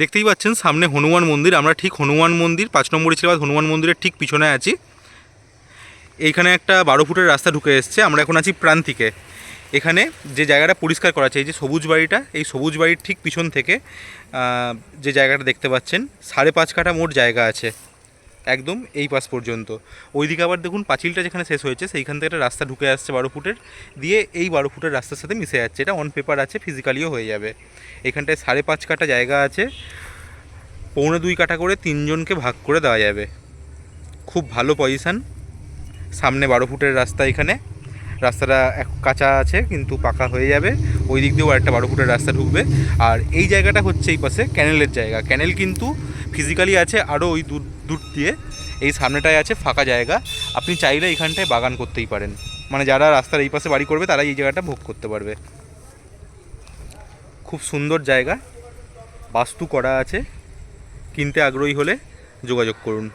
দেখতেই পাচ্ছেন, সামনে হনুমান মন্দির। আমরা ঠিক হনুমান মন্দির, পাঁচ নম্বর ছিল হনুমান মন্দিরের ঠিক পিছনে আছি। এইখানে একটা বারো ফুটের রাস্তা ঢুকে এসছে, আমরা এখন আছি প্রান্তিকে। এখানে যে জায়গাটা পরিষ্কার করা চাই যে সবুজ বাড়িটা, এই সবুজ বাড়ির ঠিক পিছন থেকে যে জায়গাটা দেখতে পাচ্ছেন, সাড়ে পাঁচ কাঠা মোট জায়গা আছে। একদম এই পাশ পর্যন্ত। ওইদিকে আবার দেখুন পাঁচিলটা যেখানে শেষ হয়েছে, সেইখান থেকে একটা রাস্তা ঢুকে আসছে বারো ফুটের দিয়ে এই বারো ফুটের রাস্তার সাথে মিশে যাচ্ছে। এটা অন পেপার আছে ফিজিক্যালিও হয়ে যাবে। এখানটায় সাড়ে পাঁচ কাঠা জায়গা আছে, পৌনে দুই কাঠা করে তিনজনকে ভাগ করে দেওয়া যাবে। খুব ভালো পজিশান সামনে বারো ফুটের রাস্তা এখানে। রাস্তাটা এক কাঁচা আছে, কিন্তু পাকা হয়ে যাবে। ওই দিক দিয়েও একটা বারো ফুটের রাস্তা ঢুকবে। আর এই জায়গাটা হচ্ছে এই পাশে ক্যানেলের জায়গা। ক্যানেল কিন্তু ফিজিক্যালি আছে, আরও ওই দূর দূর দিয়ে এই সামনেটায় আছে ফাঁকা জায়গা। আপনি চাইলে এখানটায় বাগান করতেই পারেন। মানে যারা রাস্তার এই পাশে বাড়ি করবে তারা এই জায়গাটা ভোগ করতে পারবে। খুব সুন্দর জায়গা। বাস্তু করা আছে। কিনতে আগ্রহী হলে যোগাযোগ করুন।